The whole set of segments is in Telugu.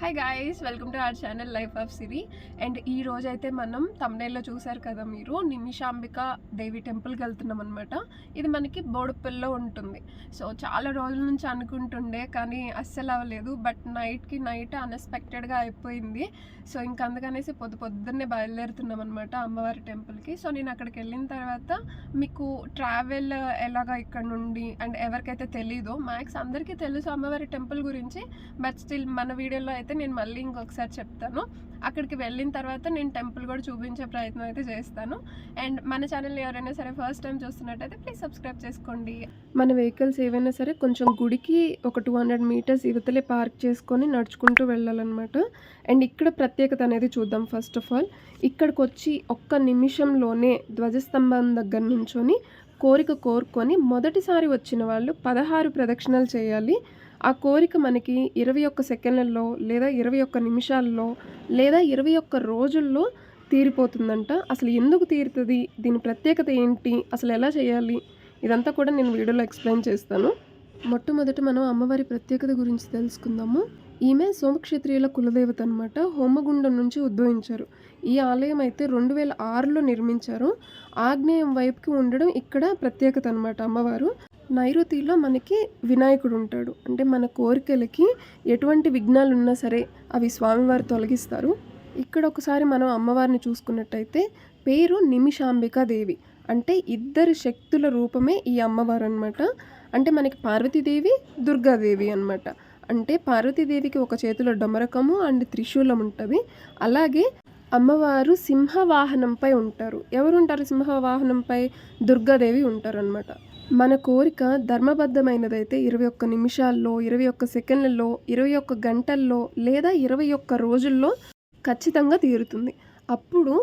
Hi guys welcome to our channel life of Siri and ఈ రోజైతే మనం తమిళలో చూసారు కదా మీరు నిమిషాంబిక దేవి టెంపుల్కి వెళ్తున్నాం అనమాట ఇది మనకి బోడుపల్లిలో ఉంటుంది. సో చాలా రోజుల నుంచి అనుకుంటుండే కానీ అస్సలు అవ్వలేదు. బట్ నైట్కి నైట్ అన్ఎక్స్పెక్టెడ్గా అయిపోయింది. సో ఇంక అందుకనేసి పొద్దు పొద్దున్నే బయలుదేరుతున్నాం అనమాట అమ్మవారి టెంపుల్కి సో నేను అక్కడికి వెళ్ళిన తర్వాత మీకు ట్రావెల్ ఎలాగా ఇక్కడ నుండి అండ్ ఎవరికైతే తెలీదో మ్యాక్స్ అందరికీ తెలుసు అమ్మవారి టెంపుల్ గురించి. బట్ స్టిల్ మన వీడియోలో అయితే నేను మళ్ళీ ఇంకొకసారి చెప్తాను. అక్కడికి వెళ్ళిన తర్వాత నేను టెంపుల్ కూడా చూపించే ప్రయత్నం అయితే చేస్తాను. అండ్ మన ఛానల్ ఎవరైనా సరే ఫస్ట్ టైం చూస్తున్నట్టయితే ప్లీజ్ సబ్స్క్రైబ్ చేసుకోండి. మన వెహికల్స్ ఏవైనా సరే కొంచెం గుడికి ఒక టూ హండ్రెడ్ మీటర్స్ ఇవతలే పార్క్ చేసుకొని నడుచుకుంటూ వెళ్ళాలన్నమాట. అండ్ ఇక్కడ ప్రత్యేకత అనేది చూద్దాం ఫస్ట్ ఆఫ్ ఆల్. ఇక్కడికి వచ్చి ఒక్క నిమిషంలోనే ధ్వజస్తంభం దగ్గర నుంచొని కోరిక కోరుకొని మొదటిసారి వచ్చిన వాళ్ళు పదహారు ప్రదక్షిణలు చేయాలి. ఆ కోరిక మనకి ఇరవై ఒక్క సెకండ్లలో లేదా ఇరవై ఒక్క నిమిషాల్లో లేదా ఇరవై ఒక్క రోజుల్లో తీరిపోతుందంట. అసలు ఎందుకు తీరుతుంది? దీని ప్రత్యేకత ఏంటి? అసలు ఎలా చేయాలి? ఇదంతా కూడా నేను వీడియోలో ఎక్స్ప్లెయిన్ చేస్తాను. మొట్టమొదట మనం అమ్మవారి ప్రత్యేకత గురించి తెలుసుకుందాము. ఈమె సోమక్షేత్రియుల కులదేవత అనమాట హోమగుండం నుంచి ఉద్భవించారు. ఈ ఆలయం అయితే రెండు వేల ఆరులో నిర్మించారు. ఆగ్నేయం వైపుకి ఉండడం ఇక్కడ ప్రత్యేకత అనమాట అమ్మవారు. నైరుతిలో మనకి వినాయకుడు ఉంటాడు అంటే మన కోరికలకి ఎటువంటి విఘ్నాలు ఉన్నా సరే అవి స్వామివారు తొలగిస్తారు. ఇక్కడ ఒకసారి మనం అమ్మవారిని చూసుకున్నట్టయితే పేరు నిమిషాంబికా దేవి. అంటే ఇద్దరు శక్తుల రూపమే ఈ అమ్మవారు అనమాట అంటే మనకి పార్వతీదేవి దుర్గాదేవి అనమాట అంటే పార్వతీదేవికి ఒక చేతిలో డమరకము అండ్ త్రిశూలం ఉంటుంది. అలాగే అమ్మవారు సింహవాహనంపై ఉంటారు. ఎవరు ఉంటారు సింహవాహనంపై? దుర్గాదేవి ఉంటారు అనమాట మన కోరిక ధర్మబద్ధమైనదైతే ఇరవై ఒక్క నిమిషాల్లో ఇరవై ఒక్క సెకండ్లలో ఇరవై ఒక్క గంటల్లో లేదా ఇరవై ఒక్క రోజుల్లో ఖచ్చితంగా తీరుతుంది. అప్పుడు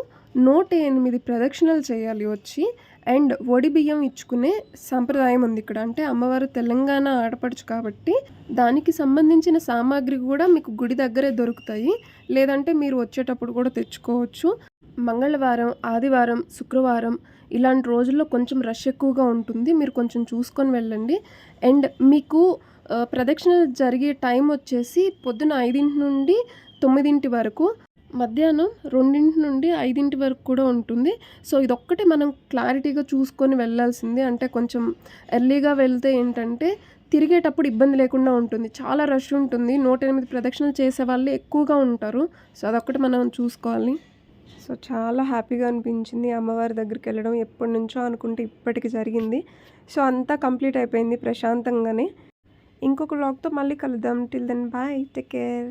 నూట ఎనిమిది ప్రదక్షిణలు చేయాలి వచ్చి అండ్ వడి బియ్యం ఇచ్చుకునే సాంప్రదాయం ఉంది ఇక్కడ. అంటే అమ్మవారు తెలంగాణ ఆడపడుచు కాబట్టి దానికి సంబంధించిన సామాగ్రి కూడా మీకు గుడి దగ్గరే దొరుకుతాయి. లేదంటే మీరు వచ్చేటప్పుడు కూడా తెచ్చుకోవచ్చు. మంగళవారం ఆదివారం శుక్రవారం ఇలాంటి రోజుల్లో కొంచెం రష్ ఎక్కువగా ఉంటుంది. మీరు కొంచెం చూసుకొని వెళ్ళండి. అండ్ మీకు ప్రదక్షిణ ప్రదక్షిణలు జరిగే టైం వచ్చేసి పొద్దున ఐదింటి నుండి తొమ్మిదింటి వరకు. మధ్యాహ్నం రెండింటి నుండి ఐదింటి వరకు కూడా ఉంటుంది. సో ఇదొక్కటే మనం క్లారిటీగా చూసుకొని వెళ్ళాల్సింది. అంటే కొంచెం ఎర్లీగా వెళ్తే ఏంటంటే తిరిగేటప్పుడు ఇబ్బంది లేకుండా ఉంటుంది. చాలా రష్ ఉంటుంది. నూట ఎనిమిది ప్రదక్షిణలు చేసే వాళ్ళు ఎక్కువగా ఉంటారు. సో అదొక్కటి మనం చూసుకోవాలి. సో చాలా హ్యాపీగా అనిపించింది అమ్మవారి దగ్గరికి వెళ్ళడం ఎప్పటి నుంచో అనుకుంటే ఇప్పటికి జరిగింది. సో అంతా కంప్లీట్ అయిపోయింది ప్రశాంతంగానే. ఇంకొక బ్లాగ్తో మళ్ళీ కలుద్దాం. Till then bye take care